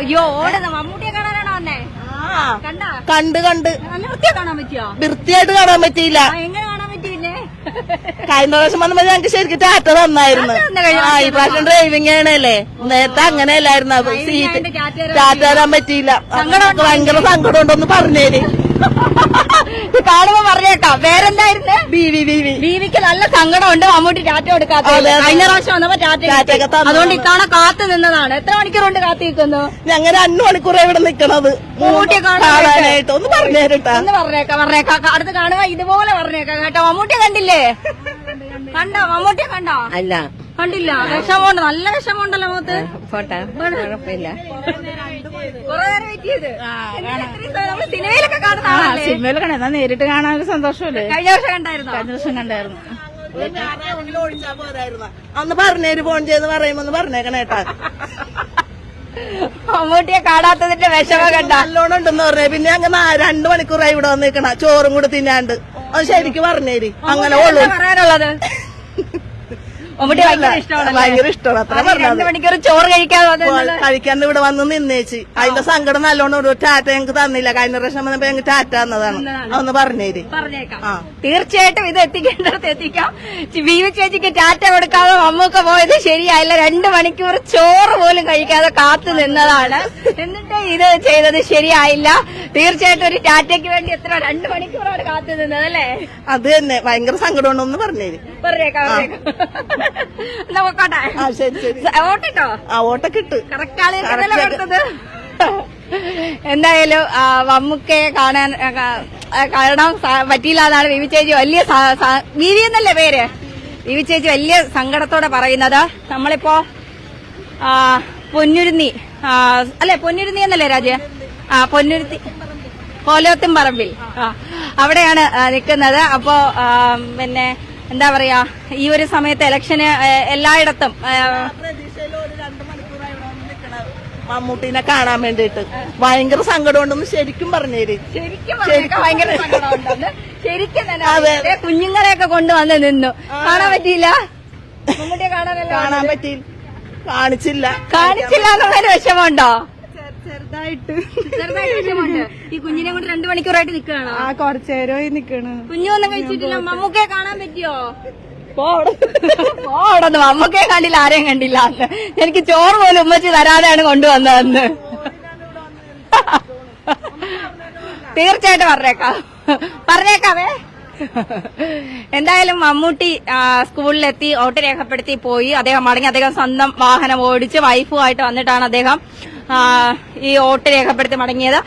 അയ്യോ ഓടുന്ന മമ്മൂട്ടിയെ കാണാനാണോ വന്നേ? കണ്ടാ? കണ്ട് കണ്ട്. നല്ല വൃത്തിയെ കാണാൻ പറ്റിയോ? വൃത്തിയായിട്ട് കാണാൻ പറ്റിയില്ല. എങ്ങനെ കാണാൻ പറ്റിയില്ലേ? കഴിഞ്ഞ പ്രാവശ്യം വന്നപ്പോ ഞങ്ങൾക്ക് ശരിക്കും ടാറ്റ തന്നായിരുന്നു. ആ ഈ പ്രാവശ്യം ഡ്രൈവിംഗ് ആണല്ലേ. നേരത്തെ അങ്ങനെയല്ലായിരുന്നു. അത് സീറ്റ് ടാറ്റ തരാൻ പറ്റിയില്ല. ഭയങ്കര സങ്കടം ഉണ്ടോന്ന് പറഞ്ഞേര്. ഇത് കാണുമ്പോ പറഞ്ഞേക്കാം. വേറെന്തായിരുന്നു? ബി വി ബി ബീവിക്ക് നല്ല സങ്കടമുണ്ട്. മമ്മൂട്ടി ടാറ്റ കൊടുക്കാത്ത. കഴിഞ്ഞ പ്രാവശ്യം വന്നപ്പോ ടാറ്റ അതുകൊണ്ട് ഇത്തവണ കാത്തു നിന്നതാണ്. എത്ര മണിക്കൂർ കൊണ്ട് കാത്തു നിൽക്കുന്നു? ഞങ്ങൾ അഞ്ചു മണിക്കൂർ ഇവിടെ നിൽക്കണത് മമ്മൂട്ടിയെ കാണാനായിട്ട്. ഒന്ന് പറഞ്ഞേരട്ടാ ഒന്ന് പറഞ്ഞേക്കാം പറഞ്ഞേക്കാം. അടുത്ത് കാണുമ്പോ ഇതുപോലെ പറഞ്ഞേക്കാം കേട്ടോ. മമ്മൂട്ടിയെ കണ്ടില്ലേ? കണ്ടോ? മമ്മൂട്ടിയെ കണ്ടോ? അല്ല. കണ്ടില്ല. വിഷമമുണ്ട്. നല്ല വിഷമമുണ്ടല്ലോ മുഖത്ത്. പോട്ടെ. കുഴപ്പമില്ല. സിനിമയിലൊക്കെ കാണുന്ന നേരിട്ട് കാണാൻ ഒരു സന്തോഷമല്ലേ? കഴിഞ്ഞ വർഷം കണ്ടായിരുന്നു? കഴിഞ്ഞ വർഷം കണ്ടായിരുന്നു. അന്ന് പറഞ്ഞേര് ഫോൺ ചെയ്ത് പറയുമെന്ന് ഒന്ന് പറഞ്ഞേക്കണേട്ടാ മമ്മൂട്ടിയെ കാണാത്തതിന്റെ വിഷമ കണ്ട. നല്ലോണം ഉണ്ടെന്ന് പറഞ്ഞേ. പിന്നെ അങ്ങ് രണ്ടു മണിക്കൂറായി ഇവിടെ വന്നിക്കണ ചോറും കൂടെ തിന്നാണ്ട്. അത് ശരിക്കും പറഞ്ഞേരി. അങ്ങനെ ഉള്ളു പറയാനുള്ളത്? ഭയങ്കര ഇഷ്ടമാണ്. രണ്ട് മണിക്കൂർ ചോറ് കഴിക്കാൻ കഴിക്കാൻ ഇവിടെ വന്ന് നിന്നേച്ച്. അതിന്റെ സങ്കടം നല്ലോണം ഒരു ടാറ്റ ഞങ്ങൾക്ക് തന്നില്ല. കഴിഞ്ഞ പ്രാവശ്യം വന്നപ്പോ ഞങ്ങൾക്ക് ടാറ്റ എന്നതാണ് അതൊന്ന് പറഞ്ഞേര്. പറഞ്ഞേക്കാം. തീർച്ചയായിട്ടും ഇത് എത്തിക്കേണ്ടത് എത്തിക്കാം. ബീവി ചേച്ചിക്ക് ടാറ്റ കൊടുക്കാതെ അമ്മൊക്കെ പോയത് ശരിയായില്ല. രണ്ട് മണിക്കൂർ ചോറ് പോലും കഴിക്കാതെ കാത്തു നിന്നതാണ്. എന്നിട്ട് ഇത് ചെയ്തത് ശരിയായില്ല. തീർച്ചയായിട്ടും ഒരു ടാറ്റയ്ക്ക് വേണ്ടി എത്ര രണ്ട് മണിക്കൂറാണ് കാത്തു നിന്നത് അല്ലേ? അത് തന്നെ. ഭയങ്കര സങ്കടമുണ്ടെന്ന് പറഞ്ഞേര്. പറഞ്ഞേക്കാം. ശരി ശരി. ആ ഓട്ടൊക്കെ ഇട്ട് കറക്റ്റ് ആളുകൾക്കല്ലേ Correct. എന്തായാലും വമ്മുക്കയെ മമ്മൂക്കയെ കാണാൻ കാണാൻ പറ്റിയില്ല എന്നാണ് വിവി ചേച്ചി വലിയ വിവി എന്നല്ലേ പേര്? വിവി ചേച്ചി വലിയ സങ്കടത്തോടെ പറയുന്നത്. നമ്മളിപ്പോ പൊന്നുരുന്നി അല്ലെ പൊന്നുരുന്നി എന്നല്ലേ രാജ? ആ പൊന്നുരുത്തി കോലോത്തും പറമ്പിൽ. ആ അവിടെയാണ് നിൽക്കുന്നത്. അപ്പോ പിന്നെ എന്താ പറയാ ഈ ഒരു സമയത്ത് ഇലക്ഷന് എല്ലായിടത്തും മമ്മൂട്ടിനെ കാണാൻ വേണ്ടിട്ട് ഭയങ്കര സങ്കടം ഉണ്ടെന്ന് ശരിക്കും പറഞ്ഞേര് ശരിക്കും സങ്കടമുണ്ടെന്ന്. തന്നെ കുഞ്ഞുങ്ങളെയൊക്കെ കൊണ്ടുവന്ന് നിന്നു. കാണാൻ പറ്റിയില്ല? മമ്മൂട്ടിയെ കാണാനല്ലോ കാണാൻ പറ്റിയില്ല കാണിച്ചില്ല. കാണിച്ചില്ല എന്നുള്ളൊരു വിഷമമുണ്ടോ? ചെറുതായിട്ട്. ഈ കുഞ്ഞിനെ കൊണ്ട് രണ്ടു മണിക്കൂറായിട്ട് നിൽക്കുകയാണോ? ആ കുറച്ചേരമായി നിക്കണ്. കുഞ്ഞൊന്നും കഴിച്ചിട്ടില്ല. മമ്മൂക്കെ കാണാൻ പറ്റിയോ? പോടന്ന് അമ്മക്കെ കണ്ടില്ല ആരെയും കണ്ടില്ല അന്ന്. എനിക്ക് ചോറ് പോലും ഉമ്മച്ചി തരാതെയാണ് കൊണ്ടുവന്നതെന്ന്. തീർച്ചയായിട്ടും പറഞ്ഞേക്കാം. പറഞ്ഞേക്കാവേ. എന്തായാലും മമ്മൂട്ടി സ്കൂളിലെത്തി ഓട്ട് രേഖപ്പെടുത്തി പോയി. അദ്ദേഹം മടങ്ങി അദ്ദേഹം സ്വന്തം വാഹനം ഓടിച്ച് വൈഫുമായിട്ട് വന്നിട്ടാണ് അദ്ദേഹം ഈ വോട്ട് രേഖപ്പെടുത്തി മടങ്ങിയത്.